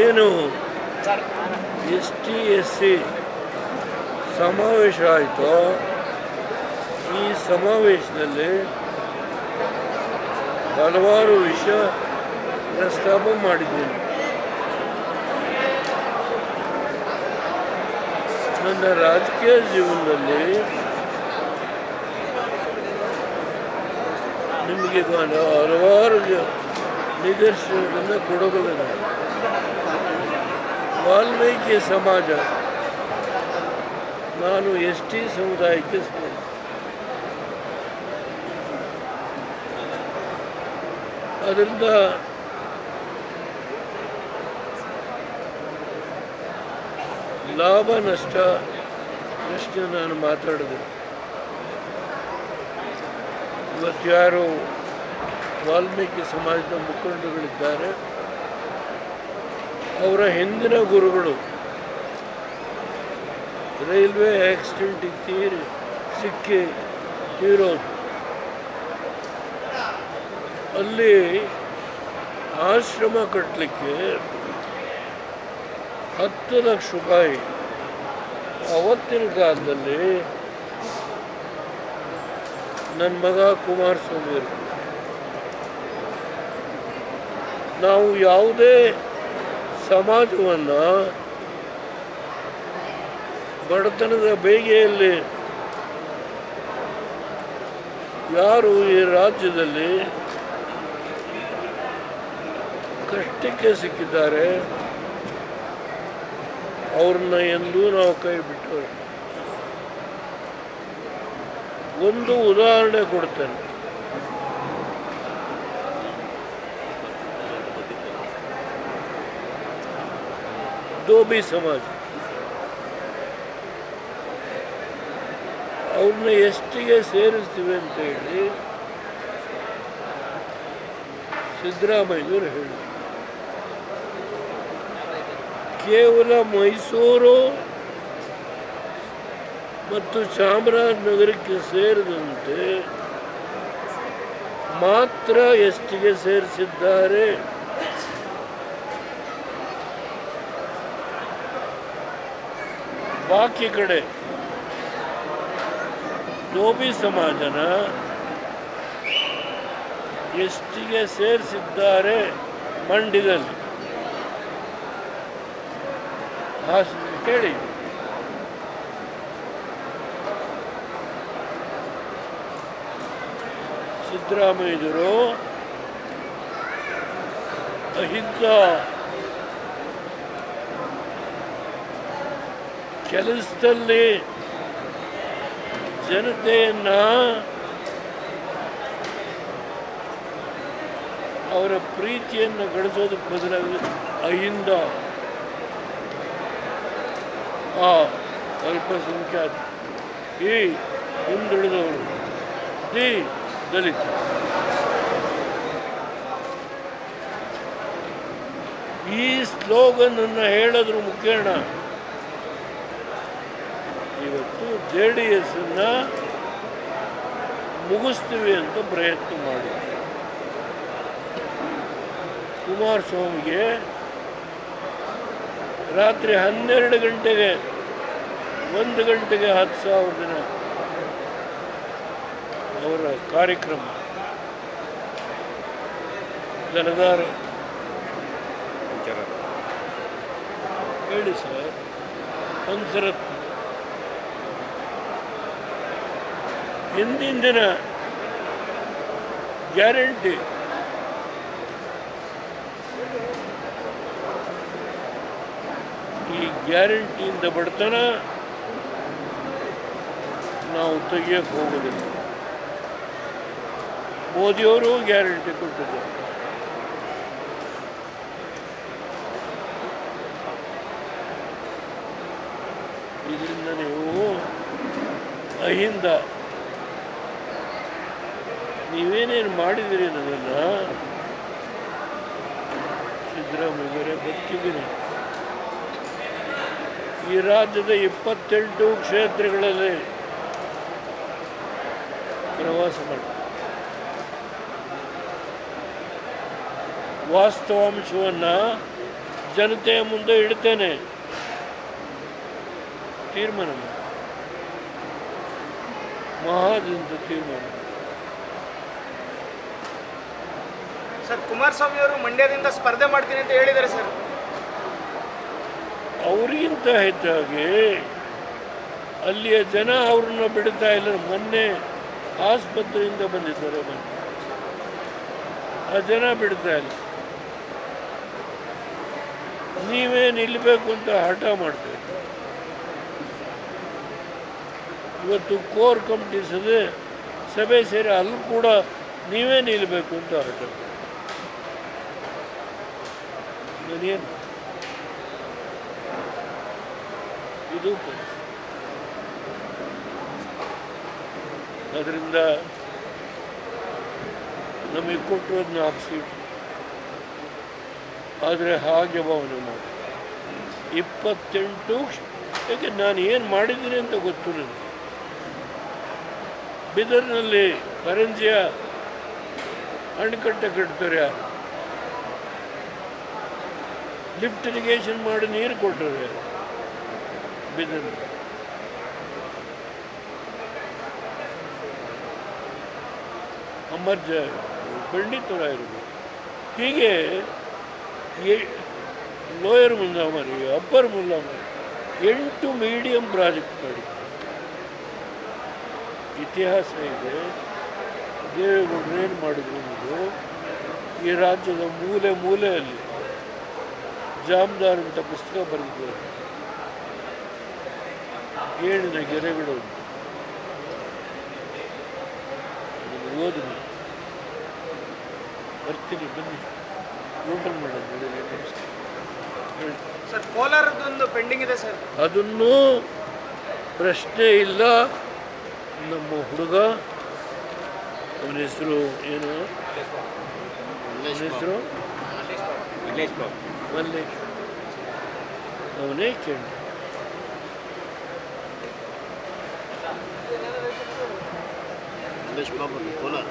ಏನು? S T S C. ಸಮಾವೇಶ ಆಯಿತೋ? ಈ ಸಮಾವೇಶದಲ್ಲಿ ಹಲವಾರು ವಿಷಯ ಪ್ರಸ್ತಾಪ ಮಾಡಿದ್ದೀನಿ. ನನ್ನ ರಾಜಕೀಯ ಜೀವನದಲ್ಲಿ ನಿಮಗೆ ನಾನು ಹಲವಾರು ನಿದರ್ಶನಗಳನ್ನು ಕೊಡಬಲ್ಲೆ ವಾಲ್ಮೀಕಿ ಸಮಾಜ. ನಾನು ಎಸ್ ಟಿ ಸಮುದಾಯಕ್ಕೆ ಅದರಿಂದ ಲಾಭ, ನಷ್ಟ, ಪ್ರಶ್ನೆ ನಾನು ಮಾತಾಡಿದೆ ಇವತ್ತು ಯಾರು ವಾಲ್ಮೀಕಿ ಸಮಾಜದ ಮುಖಂಡರುಗಳಿದ್ದಾರೆ ಅವರ ಹಿಂದಿನ ಗುರುಗಳು. ರೈಲ್ವೆ ಆಕ್ಸಿಡೆಂಟಿಗೆ ತೀರಿ ಸಿಕ್ಕಿ ತೀರೋದು. ಅಲ್ಲಿ ಆಶ್ರಮ ಕಟ್ಟಲಿಕ್ಕೆ ಹತ್ತು ಲಕ್ಷ ರೂಪಾಯಿ. ಅವತ್ತಿನ ಕಾಲದಲ್ಲಿ ನನ್ನ ಮಗ ಕುಮಾರಸ್ವಾಮಿ ನಾವು ಯಾವುದೇ ಸಮಾಜವನ್ನು ಬಡತನದ ಬೇಗೆಯಲ್ಲಿ ಯಾರು ಈ ರಾಜ್ಯದಲ್ಲಿ ಕಷ್ಟಕ್ಕೆ ಸಿಕ್ಕಿದ್ದಾರೆ, ಅವ್ರನ್ನ ಎಂದೂ ನಾವು ಕೈ ಬಿಟ್ಟು ಒಂದು ಉದಾಹರಣೆ ಕೊಡ್ತೇನೆ. ದೋಬಿ ಸಮಾಜ ಅವ್ರನ್ನ ಎಷ್ಟಿಗೆ ಸೇರಿಸ್ತೀವಿ ಅಂತ ಹೇಳಿ ಸಿದ್ದರಾಮಯ್ಯವರು ಹೇಳಿ. ಕೇವಲ ಮೈಸೂರು ಮತ್ತು ಚಾಮರಾಜನಗರಕ್ಕೆ ಸೇರಿದಂತೆ ಮಾತ್ರ ಎಷ್ಟಿಗೆ ಸೇರಿಸಿದ್ದಾರೆ? ಬಾಕಿ ಕಡೆ. ಜೋಬಿ ಸಮಾಜನ ಎಷ್ಟಿಗೆ ಸೇರಿಸಿದ್ದಾರೆ ಮಂಡ್ಯದಲ್ಲಿ? ಕೇಳಿ ಸಿದ್ದರಾಮಯ್ಯರು ಅಹಿಂದ ಕೆಲಸದಲ್ಲಿ ಜನತೆಯನ್ನ ಅವರ ಪ್ರೀತಿಯನ್ನು ಗಳಿಸೋದಕ್ಕೆ ಬದಲಾಗಿ ಅಹಿಂದ ಆ ಅಲ್ಪಸಂಖ್ಯಾತ ಈ ಹಿಂದುಳಿದವರು ದಿ ದಲಿತ. ಈ ಸ್ಲೋಗನನ್ನು ಹೇಳಿದ್ರು ಮುಖೇನ ಇವತ್ತು ಜೆ ಡಿ ಎಸ್ಸನ್ನು ಮುಗಿಸ್ತೀವಿ ಅಂತ ಪ್ರಯತ್ನ ಮಾಡಿ ಕುಮಾರಸ್ವಾಮಿಗೆ ರಾತ್ರಿ ಹನ್ನೆರಡು ಗಂಟೆಗೆ ಒಂದು ಗಂಟೆಗೆ ಹತ್ತು ಸಾವಿರ ದಿನ ಅವರ ಕಾರ್ಯಕ್ರಮ. ಜನದಾರ. ಹೇಳಿ ಸರ್ ಪಂಚರತ್ನ ಹಿಂದಿನ ದಿನ ಗ್ಯಾರಂಟಿ. ಈ ಗ್ಯಾರಂಟಿಯಿಂದ ಬಡತನ ನಾವು ತೆಗಿಯಕ್ಕೆ ಹೋಗೋದಿಲ್ಲ ಮೋದಿಯವರು ಗ್ಯಾರಂಟಿ ಕೊಟ್ಟಿದ್ದಾರೆ. ಇದರಿಂದ ನೀವು ಅಹಿಂದ ನೀವೇನೇನು ಮಾಡಿದಿರಿ ನನ್ನನ್ನು? ಸಿದ್ದರಾಮಯ್ಯವರೇ, ಬದುಕಿದ್ದೀನಿ. ಈ ರಾಜ್ಯದ ಇಪ್ಪತ್ತೆಂಟು ಕ್ಷೇತ್ರಗಳಲ್ಲಿ ಪ್ರವಾಸ ಮಾಡಿ. ವಾಸ್ತವಾಂಶವನ್ನು ಜನತೆಯ ಮುಂದೆ ಇಡ್ತೇನೆ. ತೀರ್ಮಾನ ಮಾಡಿ. ಮಹಾದಿಂದ ತೀರ್ಮಾನ ಸರ್, ಕುಮಾರಸ್ವಾಮಿ ಅವರು ಮಂಡ್ಯದಿಂದ ಸ್ಪರ್ಧೆ ಮಾಡ್ತೀನಿ ಅಂತ ಹೇಳಿದ್ದಾರೆ ಸರ್. ಅವರಿಗಿಂತ ಹೆಚ್ಚಾಗಿ ಅಲ್ಲಿಯ ಜನ ಅವ್ರನ್ನ ಬಿಡ್ತಾ ಇಲ್ಲ ಮೊನ್ನೆ ಆಸ್ಪತ್ರೆಯಿಂದ ಬಂದಿದ್ದಾರೆ ಮೊನ್ನೆ. ಆ ಜನ ಬಿಡ್ತಾ ಇಲ್ಲ. ನೀವೇ ನಿಲ್ಲಬೇಕು ಅಂತ ಹಠ ಮಾಡ್ತೇವೆ ಇವತ್ತು ಕೋರ್ ಕಮಿಟಿ ಸಭೆ ಸಭೆ ಸೇರಿ ಅಲ್ಲಿ ಕೂಡ ನೀವೇ ನಿಲ್ಲಬೇಕು ಅಂತ ಹಠ ನಾನೇನು ಇದು. ಅದರಿಂದ ನಮಗೆ ಕೊಟ್ಟರು ಅದನ್ನ ಸೀಟು ಆದರೆ ಹಾಗೆ ಭಾವನೆ ಮಾಡಿ. ಇಪ್ಪತ್ತೆಂಟು ಯಾಕೆ ನಾನು ಏನು ಮಾಡಿದ್ದೀನಿ ಅಂತ ಗೊತ್ತು ನನಗೆ ಬಿದರ್ನಲ್ಲಿ ಕರಂಜಿಯ ಅಣೆಕಟ್ಟೆ ಕಟ್ತಾರೆ ಯಾರು? ಲಿಫ್ಟ್ ಇರಿಗೇಷನ್ ಮಾಡಿ ನೀರು ಕೊಟ್ಟರು ಬಿದ್ದ ಅಮರ್ಜ ಪಂಡಿತರ ಇರ್ಬೋದು ಹೀಗೆ ಲೋಯರ್ ಮುಲ್ಲಾಮರಿ ಅಪ್ಪರ್ ಮುಲ್ಲಾಮರಿ ಎಂಟು ಮೀಡಿಯಂ ಪ್ರಾಜೆಕ್ಟ್ ಮಾಡಿ ಇತಿಹಾಸ ಇದೆ. ದೇವೇಗೌಡರು ಏನು ಮಾಡಿದ್ರು ಈ ರಾಜ್ಯದ ಮೂಲೆ ಮೂಲೆಯಲ್ಲಿ ಜಾಮ್ದಾರ್ ಅಂತ ಪುಸ್ತಕ ಬರೆದಿದ್ದಾರೆ. ಏಳಿನ ಗೆರೆಗಳು ಬಿಡೋದು ಅದನ್ನು ಓದಿ ಬರ್ತೀನಿ ಬನ್ನಿ. ನೋಟಲ್ ಮಾಡೋದು ಪೆಂಡಿಂಗ್ ಇದೆ ಸರ್. ಅದನ್ನು ಪ್ರಶ್ನೆ ಇಲ್ಲ. ನಮ್ಮ ಹುಡುಗ ಅವನ ಹೆಸರು ಏನು? ಅವನ ಹೆಸರು ಮಲ್ಲೇಶ್ ಅವನೇ ಕೇಳಿ ಮಲ್ಲೇಶ್ ಬಾಬು ಕೋಲಾರ